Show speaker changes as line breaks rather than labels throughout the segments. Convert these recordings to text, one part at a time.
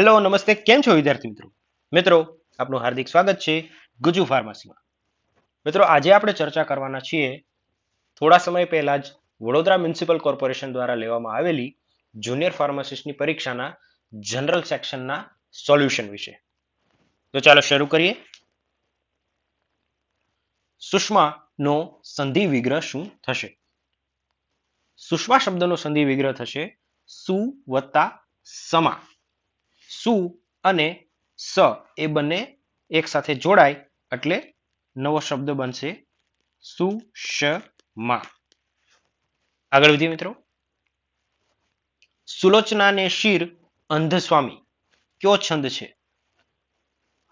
Hello નમસ્તે. કેમ છો વિદ્યાર્થી મિત્રો? મિત્રો, આપનું હાર્દિક સ્વાગત છે ગુજુ ફાર્મસીમાં. મિત્રો, આજે આપણે ચર્ચા કરવાના છીએ થોડા સમય પહેલા જ વડોદરા મ્યુનિસિપલ કોર્પોરેશન દ્વારા લેવામાં આવેલી જુનિયર ફાર્માસિસ્ટની પરીક્ષાના જનરલ સેક્શનના સોલ્યુશન વિશે. તો ચાલો શરૂ કરીએ. સુષ્માનો સંધિ વિગ્રહ શું થશે? સુષ્મા શબ્દનો સંધિ વિગ્રહ થશે સુ વત્તા સમા. સુ અને સ એ બંને એક સાથે જોડાય એટલે નવો શબ્દ બનશે સુષમા. આગળ વધીએ મિત્રો. સુલોચના ને શિર અંધસ્વામી. કયો છંદ છે?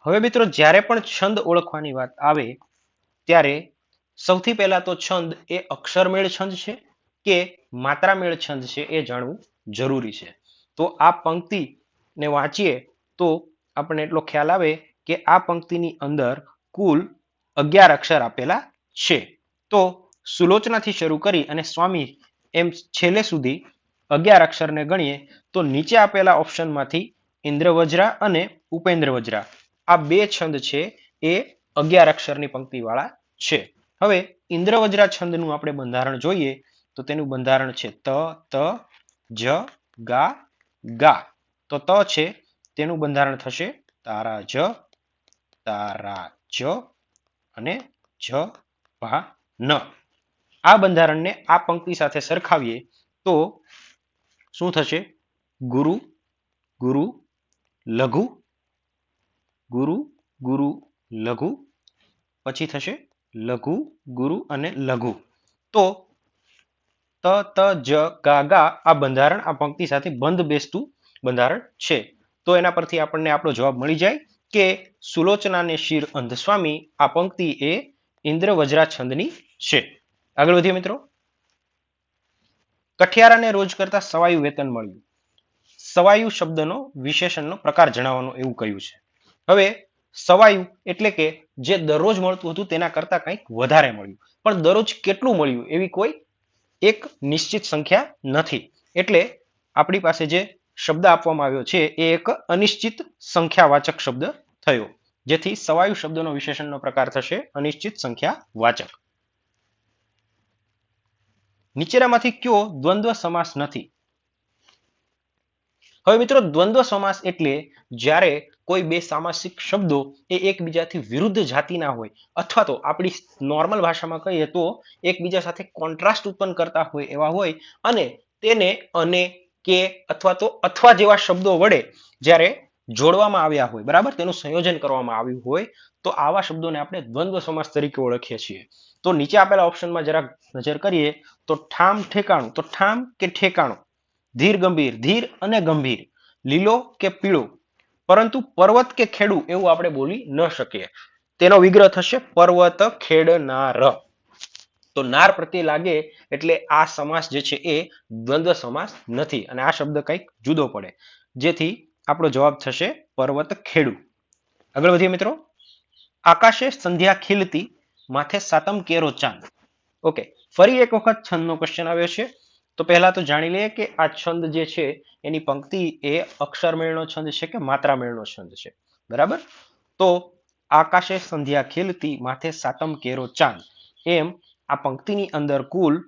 હવે મિત્રો જ્યારે પણ છંદ ઓળખવાની વાત આવે, ત્યારે સૌથી પહેલા તો છંદ એ અક્ષરમેળ છંદ છે કે માત્રામેળ છંદ છે એ જાણવું જરૂરી છે. તો આ પંક્તિ ને વાંચીએ તો આપણને એટલો ખ્યાલ આવે કે આ પંક્તિની અંદર કુલ અગિયાર અક્ષર આપેલા છે. તો સુલોચનાથી શરૂ કરી અને સ્વામી એમ છેલ્લે સુધી અગિયાર અક્ષરને ગણીએ તો નીચે આપેલા ઓપ્શનમાંથી ઇન્દ્રવજ્રા અને ઉપેન્દ્રવજ્રા. આ બે છંદ છે એ અગિયાર અક્ષરની પંક્તિવાળા છે. હવે ઇન્દ્રવજ્રા છંદનું આપણે બંધારણ જોઈએ તો તેનું બંધારણ છે ત ત, જ, ગા ગા. તો ત છે, તેનું બંધારણ થશે તારા જ તારા જ અને જ ભા ન આ બંધારણને આ પંક્તિ સાથે સરખાવીએ તો શું થશે? ગુરુ ગુરુ, લઘુ, ગુરુ ગુરુ, લઘુ, પછી થશે લઘુ, ગુરુ અને લઘુ. તો ત ત, જ, ગા ગા આ બંધારણ આ પંક્તિ સાથે બંધ બેસતું બંધારણ છે. તો એના પરથી આપણને આપણો જવાબ મળી જાય કે સુલોચનાને શિર અંધસ્વામી, આ પંક્તિ એ ઇન્દ્ર વજ્રા છંદની છે. આગળ વધીએ મિત્રો. કઠિયારાને રોજ કરતા સવાયું વેતન મળ્યું. સવાયુ શબ્દનો વિશેષણનો પ્રકાર જણાવવાનો એવું કહ્યું છે. હવે સવાયું એટલે કે જે દરરોજ મળતું હતું તેના કરતા કંઈક વધારે મળ્યું. પણ દરરોજ કેટલું મળ્યું એવી કોઈ એક નિશ્ચિત સંખ્યા નથી. એટલે આપણી પાસે જે શબ્દ આપવામાં આવ્યો છે, એ એક અનિશ્ચિત સંખ્યાવાચક શબ્દ થયો. જેથી સવાયુ શબ્દનો વિશેષણનો પ્રકાર થશે, અનિશ્ચિત સંખ્યાવાચક. નીચેનામાંથી કયો દ્વંદ્વ સમાસ નથી? હવે મિત્રો, દ્વંદ્વ સમાસ એટલે જ્યારે કોઈ બે સામાસિક શબ્દો એ એકબીજાથી વિરુદ્ધ જાતિના હોય, અથવા તો આપણી નોર્મલ ભાષામાં કહીએ તો એકબીજા સાથે કોન્ટ્રાસ્ટ ઉત્પન્ન કરતા હોય એવા હોય, અને તેને અને કે અથવા તો અથવા જેવા શબ્દો વડે જ્યારે જોડવામાં આવ્યા હોય, બરાબર? તેનું સંયોજન કરવામાં આવ્યું હોય, તો આવા શબ્દોને આપણે દ્વંદ્વ સમાસ તરીકે ઓળખીએ છીએ. તો નીચે આપેલા ઓપ્શનમાં જરાક નજર કરીએ, તો ઠામ ઠેકાણું, તો ઠામ કે ઠેકાણું? ધીર, ગંભીર, ધીર અને ગંભીર, લીલો કે પીળો. પરંતુ પર્વત કે ખેડૂ એવું આપણે બોલી ન શકીએ. તેનો વિગ્રહ થશે પર્વત ખેડનાર તો નાર પ્રત્યે લાગે એટલે આ સમાસ જે છે એ દ્વંદ્વ સમાસ નથી. અને આ શબ્દ કંઈક જુદો પડે. જેથી આપણો જવાબ થશે પર્વત ખેડુ. આગળ વધીએ મિત્રો. આકાશે સંધ્યા ખીલતી, માથે સાતમ કેરો ચાંદ. ઓકે, ફરી એક વખત છંદનો ક્વેશ્ચન આવ્યો છે. તો પહેલા તો જાણી લઈએ કે આ છંદ જે છે, એની પંક્તિ એ અક્ષરમેળનો છંદ છે કે માત્રામેળનો છંદ છે. બરાબર? તો આકાશે સંધ્યા ખીલતી, માથે સાતમ કેરો ચાંદ. એમ આ પંક્તિની અંદર કુલ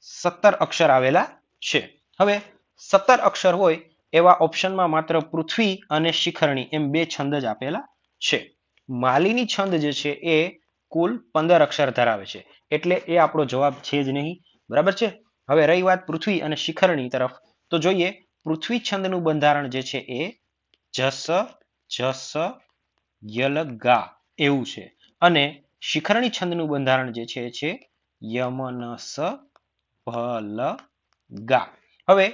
સત્તર અક્ષર આવેલા છે. હવે સત્તર અક્ષર હોય એવા ઓપ્શનમાં માત્ર પૃથ્વી અને શિખરણી એમ બે છંદ જ આપેલા છે. માલીની છંદ જે છે એ કુલ પંદર અક્ષર ધરાવે છે. એટલે એ આપણો જવાબ છે જ નહીં. બરાબર છે? હવે રહી વાત પૃથ્વી અને શિખરણી તરફ. તો જોઈએ પૃથ્વી છંદનું બંધારણ જે છે એ જસ જસ યલગા એવું છે. અને શિખરણી છંદનું બંધારણ જે છે છે યમનસ ભલ ગા હવે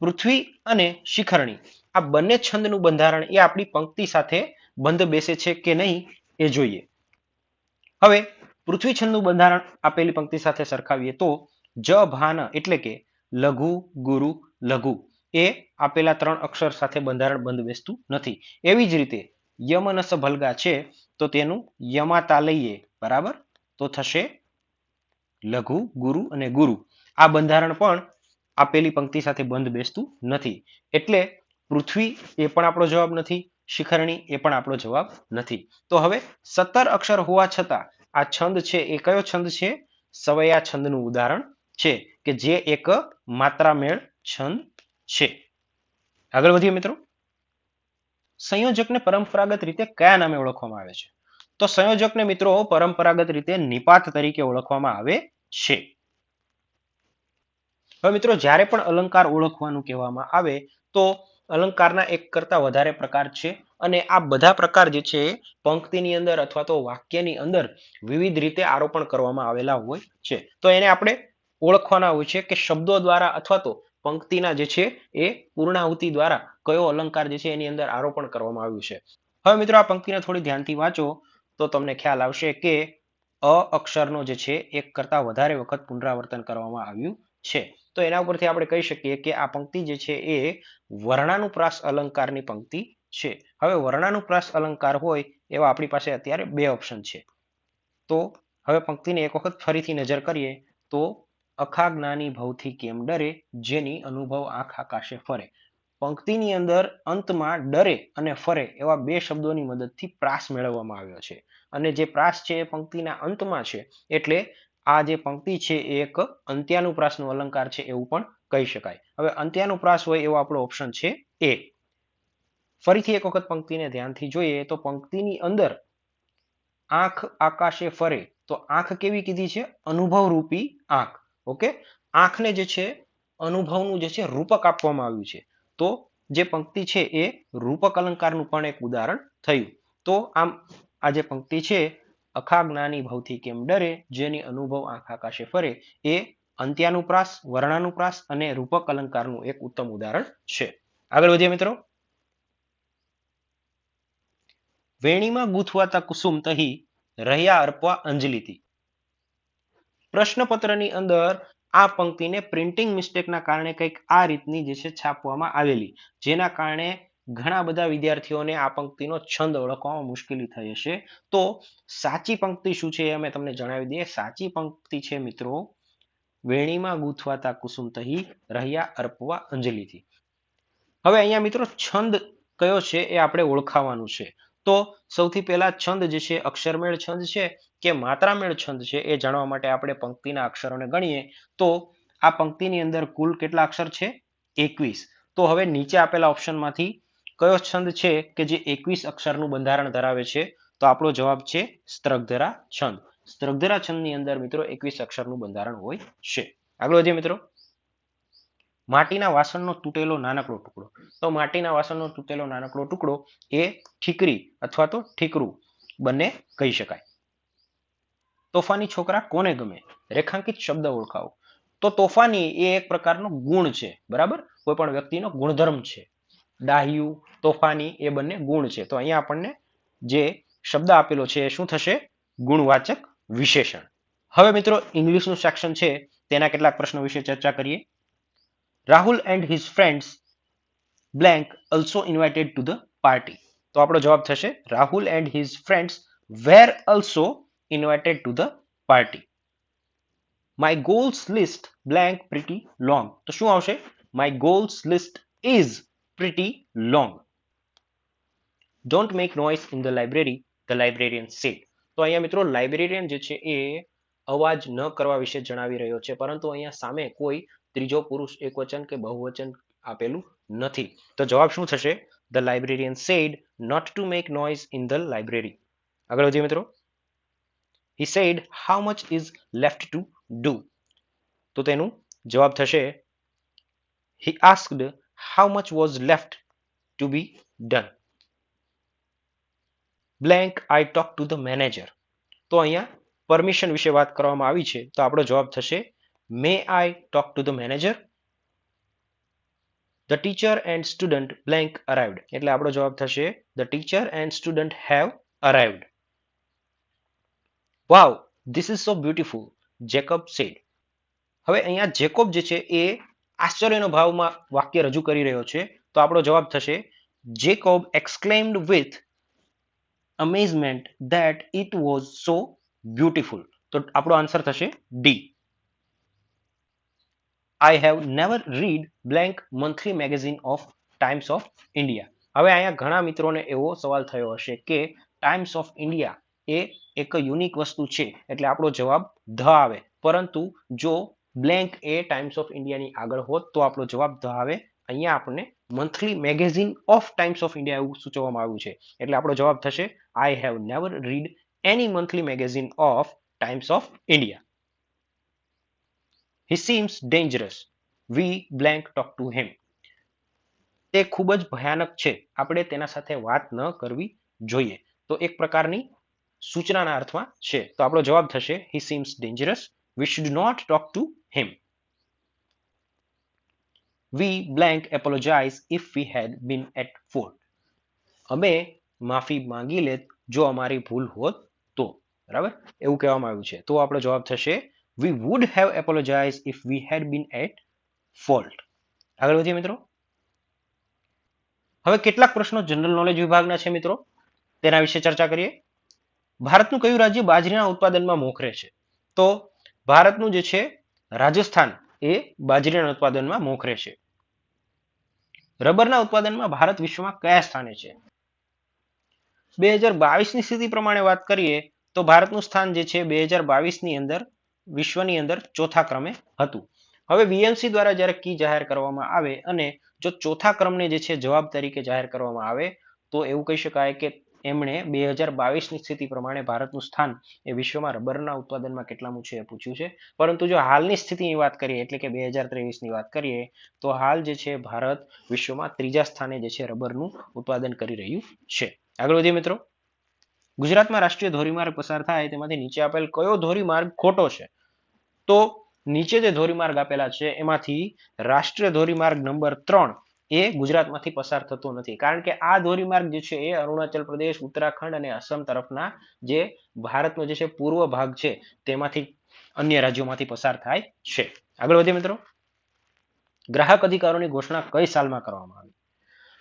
પૃથ્વી અને શિખરણી, આ બંને છંદનું બંધારણ એ આપણી પંક્તિ સાથે બંધ બેસે છે કે નહીં એ જોઈએ. હવે પૃથ્વી છંદનું બંધારણ આપેલી પંક્તિ સાથે સરખાવીએ તો જ ભાન એટલે કે લઘુ, ગુરુ, લઘુ એ આપેલા ત્રણ અક્ષર સાથે બંધારણ બંધ બેસતું નથી. એવી જ રીતે યમનસ ભલગા છે તો તેનું યમાતા લઈએ, બરાબર? તો થશે લઘુ, ગુરુ અને ગુરુ. આ બંધારણ પણ આપેલી પંક્તિ સાથે બંધ બેસતું નથી. એટલે પૃથ્વી એ પણ આપણો જવાબ નથી, શિખરણી એ પણ આપણો જવાબ નથી. તો હવે સત્તર અક્ષર હોવા છતાં આ છંદ છે એ કયો છંદ છે? સવયા છંદનું ઉદાહરણ છે, કે જે એક માત્રામેળ છંદ છે. આગળ વધીએ મિત્રો. સંયોજકને પરંપરાગત રીતે કયા નામે ઓળખવામાં આવે છે? તો સંયોજકને મિત્રો પરંપરાગત રીતે નિપાત તરીકે ઓળખવામાં આવે છે. હવે મિત્રો જ્યારે પણ અલંકાર ઓળખવાનું કહેવામાં આવે, તો અલંકારના એક કરતા વધારે પ્રકાર છે અને આ બધા પ્રકાર જે છે, પંક્તિની અંદર અથવા તો વાક્યની અંદર વિવિધ રીતે આરોપણ કરવામાં આવેલા હોય છે. તો એને આપણે ઓળખવાના હોય છે કે શબ્દો દ્વારા અથવા તો પંક્તિના જે છે એ પૂર્ણાહુતિ દ્વારા કયો અલંકાર જે છે એની અંદર આરોપણ કરવામાં આવ્યું છે. હવે મિત્રો આ પંક્તિને થોડી ધ્યાનથી વાંચો તો તમને ખ્યાલ આવશે કે અ અક્ષરનો જે છે એક કરતા વધારે વખત પુનરાવર્તન કરવામાં આવ્યું છે. તો એના ઉપરથી આપણે કહી શકીએ કે આ પંક્તિ જે છે એ વર્ણાનુપ્રાસ અલંકારની પંક્તિ છે. હવે વર્ણાનુપ્રાસ અલંકાર હોય એવા આપણી પાસે અત્યારે બે ઓપ્શન છે. તો હવે પંક્તિને એક વખત ફરીથી નજર કરીએ તો અખા જ્ઞાની ભવથી કેમ ડરે, જેની અનુભવ આંખ આકાશે ફરે. પંક્તિની અંદર અંતમાં ડરે અને ફરે એવા બે શબ્દોની મદદથી પ્રાસ મેળવવામાં આવ્યો છે. અને જે પ્રાસ છે એ પંક્તિના અંતમાં છે, એટલે આ જે પંક્તિ છે એ એક અંત્યાનુપ્રાસનો અલંકાર છે એવું પણ કહી શકાય. હવે અંત્યાનુપ્રાસ હોય એવો આપણો ઓપ્શન છે એ. ફરીથી એક વખત પંક્તિને ધ્યાનથી જોઈએ તો પંક્તિની અંદર આંખ આકાશે ફરે તો આંખ કેવી કીધી છે? અનુભવ રૂપી આંખ. ઓકે? આંખને જે છે, અનુભવનું જે છે, રૂપક આપવામાં આવ્યું છે. તો જે પંક્તિ છે એ રૂપક અલંકારનું પણ એક ઉદાહરણ થયું. તો આમ, આ જે પંક્તિ છે, અખા જ્ઞાની ભવથી કેમ ડરે, જેની અનુભવ આંખ આકાશે ફરે, એ અંત્યાનુપ્રાસ, વર્ણાનુપ્રાસ અને રૂપક અલંકારનું એક ઉત્તમ ઉદાહરણ છે. આગળ વધીએ મિત્રો. વેણીમાં ગૂંથવાતા કુસુમ તહી રહ્યા અર્પવા અંજલિથી પ્રશ્નપત્રની અંદર આ પંક્તિને પ્રિન્ટિંગ મિસ્ટેકના કારણે કંઈક આ રીતની જે છે છાપવામાં આવેલી. જેના કારણે ઘણા બધા વિદ્યાર્થીઓને આ પંક્તિનો છંદ ઓળખવામાં મુશ્કેલી થઈ હશે. તો સાચી પંક્તિ શું છે અમે તમને જણાવી દઈએ. સાચી પંક્તિ છે મિત્રો, વેણીમાં ગૂંથવાતા કુસુમ તહી, રહ્યા અર્પવા અંજલિથી. હવે અહીંયા મિત્રો છંદ કયો છે એ આપણે ઓળખાવાનું છે. તો સૌથી પહેલા છંદ જે છે અક્ષરમેળ છંદ છે. કે માત્રામેળ છંદ છે એ જાણવા માટે આપણે પંક્તિના અક્ષરોને ગણીએ, તો આ પંક્તિની અંદર કુલ કેટલા અક્ષર છે? એકવીસ. તો હવે નીચે આપેલા ઓપ્શનમાંથી કયો છંદ છે કે જે એકવીસ અક્ષરનું બંધારણ ધરાવે છે? તો આપણો જવાબ છે સ્ત્રગધરા છંદ. સ્ત્રગધરા છંદની અંદર મિત્રો એકવીસ અક્ષરનું બંધારણ હોય છે. આગળ વધીએ મિત્રો. માટીના વાસણનો તૂટેલો નાનકડો ટુકડો. તો માટીના વાસણનો તૂટેલો નાનકડો ટુકડો એ ઠીકરી અથવા તો ઠીકરું બંને કહી શકાય. તોફાની છોકરા કોને ગમે? રેખાંકિત શબ્દ ઓળખાવો. તો તોફાની એ એક પ્રકારનો ગુણ છે, બરાબર? કોઈ પણ વ્યક્તિનો ગુણધર્મ છે. ડાહ્યું, તોફાની એ બંને ગુણ છે. તો અહીંયા આપણને જે શબ્દ આપેલો છે એ શું થશે? ગુણવાચક વિશેષણ. હવે મિત્રો, ઇંગ્લિશનું સેક્શન છે, તેના કેટલાક પ્રશ્નો વિશે ચર્ચા કરીએ. Rahul and his friends blank also invited to the party. તો આપણો જવાબ થશે, Rahul and his friends were also invited to the party my goals list blank pretty long તો શું આવશે my goals list is pretty long don't make noise in the library the librarian said તો અહીંયા મિત્રો librarian જે છે એ અવાજ ન કરવા વિશે જણાવી રહ્યો છે, પરંતુ અહીંયા સામે કોઈ ત્રીજો પુરુષ, એકવચન કે બહુવચન આપેલું નથી. તો જવાબ શું થશે? The librarian said not to make noise in the library આગળ વધીએ મિત્રો. He said how much is left to do તો તેનું જવાબ થશે he asked how much was left to be done blank I talk to the manager તો અહીંયા permission વિશે વાત કરવામાં આવી છે, તો આપણો જવાબ થશે may I talk to the manager the teacher and student blank arrived એટલે આપણો જવાબ થશે the teacher and student have arrived wow this is so beautiful Jacob said હવે અહીંયા જેકોબ જે છે એ આશ્ચર્યનો ભાવમાં વાક્ય રજૂ કરી રહ્યો છે. તો આપણો જવાબ થશે Jacob exclaimed with amazement that it was so beautiful તો આપણો આન્સર થશે D I have never read blank monthly magazine of Times of India હવે અહીંયા ઘણા મિત્રોને એવો સવાલ થયો હશે કે ટાઈમ્સ ઓફ ઇન્ડિયા એ એક યુનિક વસ્તુ છે. એટલે આપણો જવાબ ધ આવે. પરંતુ જો બ્લેન્ક એ ટાઈમ્સ ઓફ ઇન્ડિયાની આગળ હોત, તો આપણો જવાબ ધ આવે. અહીંયા આપણને monthly magazine of Times of India એવું સૂચવવામાં આવ્યું છે. એટલે આપણો જવાબ થશે I have never read any monthly magazine of Times of India he seems dangerous we blank talk to him તે ખૂબ જ ભયાનક છે. આપણે તેના સાથે વાત ન કરવી જોઈએ. તો એક પ્રકારની સૂચનાના અર્થમાં છે. તો આપણો જવાબ થશે he seems dangerous we should not talk to him we blank apologize if we had been at fault અમે માફી માંગી લેત જો અમારી ભૂલ હોત તો. બરાબર? એવું કહેવામાં આવ્યું છે. તો આપણો જવાબ થશે we would have apologize if we had been at fault આગળ વધીએ મિત્રો. હવે કેટલાક પ્રશ્નો જનરલ નોલેજ વિભાગના છે મિત્રો. તેના વિશે ચર્ચા કરીએ. ભારતનું કયું રાજ્ય બાજરીના ઉત્પાદનમાં મોખરે છે? તો ભારતનું જે છે, રાજસ્થાન એ બાજરીના ઉત્પાદનમાં મોખરે છે. રબરના ઉત્પાદનમાં ભારત વિશ્વમાં કયા સ્થાને છે? બે હજાર બાવીસની સ્થિતિ પ્રમાણે વાત કરીએ, તો ભારતનું સ્થાન જે છે બે હજાર બાવીસની અંદર, વિશ્વની અંદર ચોથા ક્રમે હતું. હવે વીએમસી દ્વારા જ્યારે કી જાહેર કરવામાં આવે અને જો ચોથા ક્રમને જે છે, જવાબ તરીકે જાહેર કરવામાં આવે, તો એવું કહી શકાય કે એમણે બે હજાર બાવીસની સ્થિતિ પ્રમાણે ભારતનું સ્થાન એ વિશ્વમાં રબરના ઉત્પાદનમાં કેટલામું છે એ પૂછ્યું છે. પરંતુ જો હાલની સ્થિતિની વાત કરીએ, એટલે કે બે હજાર ત્રેવીસની વાત કરીએ, તો હાલ જે છે ભારત વિશ્વમાં ત્રીજા સ્થાને જે છે રબરનું ઉત્પાદન કરી રહ્યું છે. આગળ વધીએ મિત્રો. ગુજરાતમાં રાષ્ટ્રીય ધોરીમાર્ગ પસાર થાય, તેમાંથી નીચે આપેલ કયો ધોરીમાર્ગ ખોટો છે? તો નીચે જે ધોરીમાર્ગ આપેલા છે, એમાંથી રાષ્ટ્રીય ધોરીમાર્ગ નંબર ત્રણ એ ગુજરાતમાંથી પસાર થતો નથી. કારણ કે આ ધોરીમાર્ગ જે છે એ અરુણાચલ પ્રદેશ, ઉત્તરાખંડ અને અસમ તરફના જે ભારતનો જે છે પૂર્વ ભાગ છે, તેમાંથી અન્ય રાજ્યોમાંથી પસાર થાય છે. આગળ વધીએ મિત્રો. ગ્રાહક અધિકારોની ઘોષણા કઈ સાલમાં કરવામાં આવી?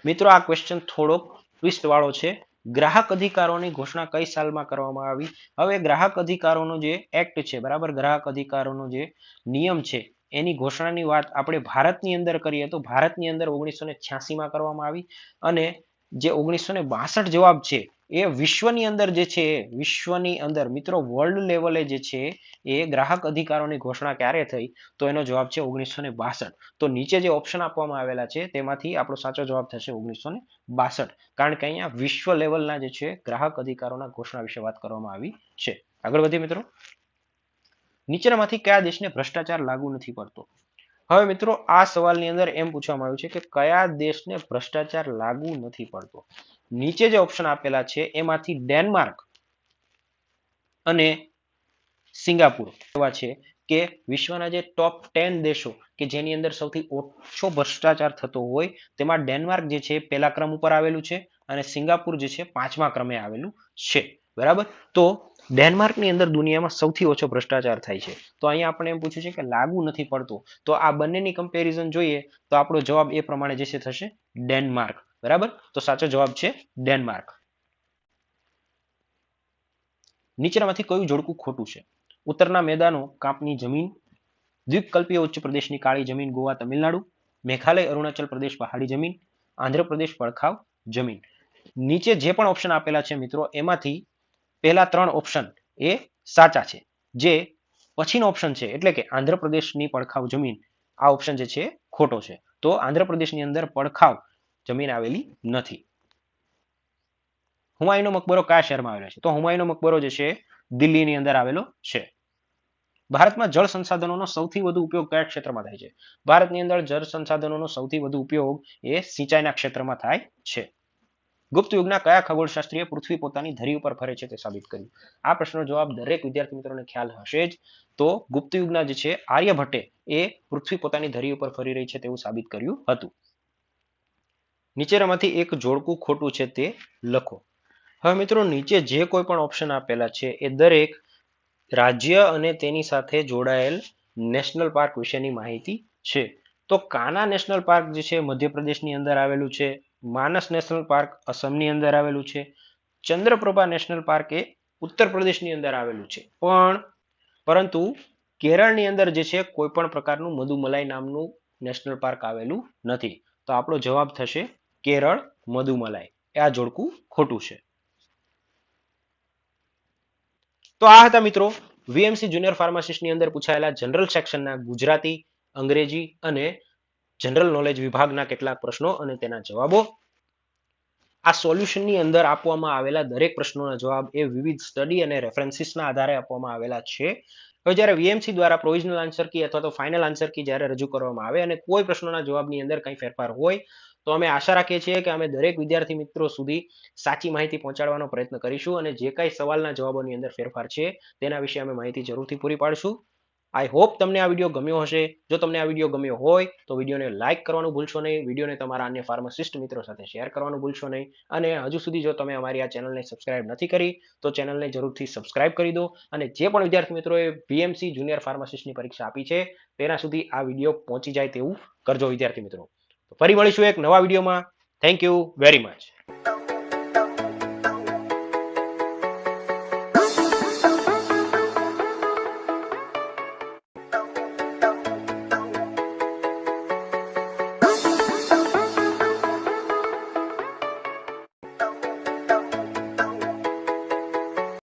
મિત્રો, આ ક્વેશ્ચન થોડોક ટ્વિસ્ટ વાળો છે. ગ્રાહક અધિકારોની ઘોષણા કઈ સાલમાં કરવામાં આવી? હવે ગ્રાહક અધિકારોનો જે એક્ટ છે, બરાબર? ગ્રાહક અધિકારોનો જે નિયમ છે એની ઘોષણાની વાત આપણે ભારતની અંદર કરીએ તો ભારતની અંદર ઓગણીસો ને છ્યાસીમાં કરવામાં આવી અને જે ઓગણીસો ને બાસઠ જવાબ છે એ વિશ્વની અંદર જે છે, વિશ્વની અંદર મિત્રો વર્લ્ડ લેવલે જે છે એ ગ્રાહક અધિકારોની ઘોષણા ક્યારે થઈ તો એનો જવાબ છે ઓગણીસો ને બાસઠ. તો નીચે જે ઓપ્શન આપવામાં આવેલા છે તેમાંથી આપણો સાચો જવાબ થશે ઓગણીસો ને બાસઠ. કારણ કે અહીંયા વિશ્વ લેવલના જે છે ગ્રાહક અધિકારોના ઘોષણા વિશે વાત કરવામાં આવી છે. આગળ વધીએ મિત્રો. નીચેનામાંથી કયા દેશને ભ્રષ્ટાચાર લાગુ નથી પડતો? હવે મિત્રો, આ સવાલની અંદર એમ પૂછવામાં આવ્યું છે કે કયા દેશને ભ્રષ્ટાચાર લાગુ નથી પડતો? નીચે જે ઓપ્શન આપેલા છે, એમાંથી ડેનમાર્ક અને સિંગાપુર એવા છે કે વિશ્વના જે ટોપ ટેન દેશો કે જેની અંદર સૌથી ઓછો ભ્રષ્ટાચાર થતો હોય, તેમાં ડેનમાર્ક જે છે, પહેલા ક્રમ ઉપર આવેલું છે અને સિંગાપુર જે છે, પાંચમા ક્રમે આવેલું છે. બરાબર? તો ડેનમાર્કની અંદર દુનિયામાં સૌથી ઓછો ભ્રષ્ટાચાર થાય છે. તો અહીંયા આપણે એમ પૂછ્યું છે કે લાગુ નથી પડતું. તો આ બંનેની કમ્પેરિઝન જોઈએ તો આપણો જવાબ એ પ્રમાણે જે છે થશે ડેનમાર્ક. બરાબર? તો સાચો જવાબ છે ડેનમાર્ક. નીચેનામાંથી કયું જોડકું ખોટું છે? ઉત્તરના મેદાનો, કાપની જમીન, દ્વીપકલ્પીય ઉચ્ચ પ્રદેશની કાળી જમીન, ગોવા, તમિલનાડુ, મેઘાલય, અરુણાચલ પ્રદેશ, પહાડી જમીન, આંધ્રપ્રદેશ, પડખાવ જમીન. નીચે જે પણ ઓપ્શન આપેલા છે મિત્રો, એમાંથી પહેલા ત્રણ ઓપ્શન એ સાચા છે. જે પછીનો ઓપ્શન છે, એટલે કે આંધ્રપ્રદેશની પડખાવ જમીન, આ ઓપ્શન જે છે ખોટો છે. તો આંધ્રપ્રદેશની અંદર પડખાવ જમીન આવેલી નથી. હુમાયુનો મકબરો કયા શહેરમાં આવેલો છે? તો હુમાયુનો મકબરો જે છે દિલ્હીની અંદર આવેલો છે. ભારતમાં જળ સંસાધનોનો સૌથી વધુ ઉપયોગ કયા ક્ષેત્રમાં થાય છે? ભારતની અંદર જળ સંસાધનોનો સૌથી વધુ ઉપયોગ એ સિંચાઈના ક્ષેત્રમાં થાય છે. ગુપ્ત યુગના કયા ખગોળશાસ્ત્રીએ પૃથ્વી પોતાની ધરી ઉપર ફરે છે તે સાબિત કર્યું? આ પ્રશ્નનો જવાબ દરેક વિદ્યાર્થી મિત્રોને ખ્યાલ હશે જ. તો ગુપ્ત યુગના જે છે, આર્યભટ્ટે એ પૃથ્વી પોતાની ધરી ઉપર ફરી રહી છે તેવું સાબિત કર્યું હતું. નીચેનામાંથી એક જોડકું ખોટું છે તે લખો. હવે મિત્રો, નીચે જે કોઈ પણ ઓપ્શન આપેલા છે એ દરેક રાજ્ય અને તેની સાથે જોડાયેલ નેશનલ પાર્ક વિશેની માહિતી છે. તો કાના નેશનલ પાર્ક જે છે, મધ્યપ્રદેશની અંદર આવેલું છે. માનસ નેશનલ પાર્ક અસમની અંદર આવેલું છે. ચંદ્રપ્રભા નેશનલ પાર્ક એ ઉત્તર પ્રદેશની અંદર આવેલું છે. પણ, પરંતુ કેરળની અંદર જે છે કોઈ પણ પ્રકારનું મધુમલાઈ નામનું નેશનલ પાર્ક આવેલું નથી. તો આપણો જવાબ થશે કેરળ મધુમલાઈ. આ જોડકું ખોટું છે. તો આ હતા મિત્રો વીએમસી જુનિયર ફાર્માસિસ્ટની અંદર પૂછાયેલા જનરલ સેક્શનના ગુજરાતી, અંગ્રેજી અને જનરલ નોલેજ વિભાગના કેટલાક પ્રશ્નો અને તેના જવાબો. આ સોલ્યુશનની અંદર આપવામાં આવેલા દરેક પ્રશ્નોના જવાબ એ વિવિધ સ્ટડી અને રેફરન્સીસના આધારે આપવામાં આવેલા છે. હવે જ્યારે વીએમસી દ્વારા પ્રોવિઝનલ આન્સર કી અથવા તો ફાઇનલ આન્સર કી જ્યારે રજૂ કરવામાં આવે અને કોઈ પ્રશ્નોના જવાબની અંદર કંઈ ફેરફાર હોય, તો અમે આશા રાખીએ છીએ કે અમે દરેક વિદ્યાર્થી મિત્રો સુધી સાચી માહિતી પહોંચાડવાનો પ્રયત્ન કરીશું અને જે કાંઈ સવાલના જવાબોની અંદર ફેરફાર છે તેના વિશે અમે માહિતી જરૂરથી પૂરી પાડશું. આઈ હોપ તમને આ વીડિયો ગમ્યો હશે. જો તમને આ વીડિયો ગમ્યો હોય, તો વિડીયોને લાઇક કરવાનું ભૂલશો નહીં. વિડીયોને તમારા અન્ય ફાર્માસિસ્ટ મિત્રો સાથે શેર કરવાનું ભૂલશો નહીં. અને હજુ સુધી જો તમે અમારી આ ચેનલને સબસ્ક્રાઇબ નથી કરી, તો ચેનલને જરૂરથી સબસ્ક્રાઇબ કરી દો. અને જે પણ વિદ્યાર્થી મિત્રોએ બીએમસી જુનિયર ફાર્માસિસ્ટની પરીક્ષા આપી છે, તેના સુધી આ વીડિયો પહોંચી જાય તેવું કરજો વિદ્યાર્થી મિત્રો. ફરી મળીશું એક નવા વિડીયોમાં થેન્ક યુ વેરી મચ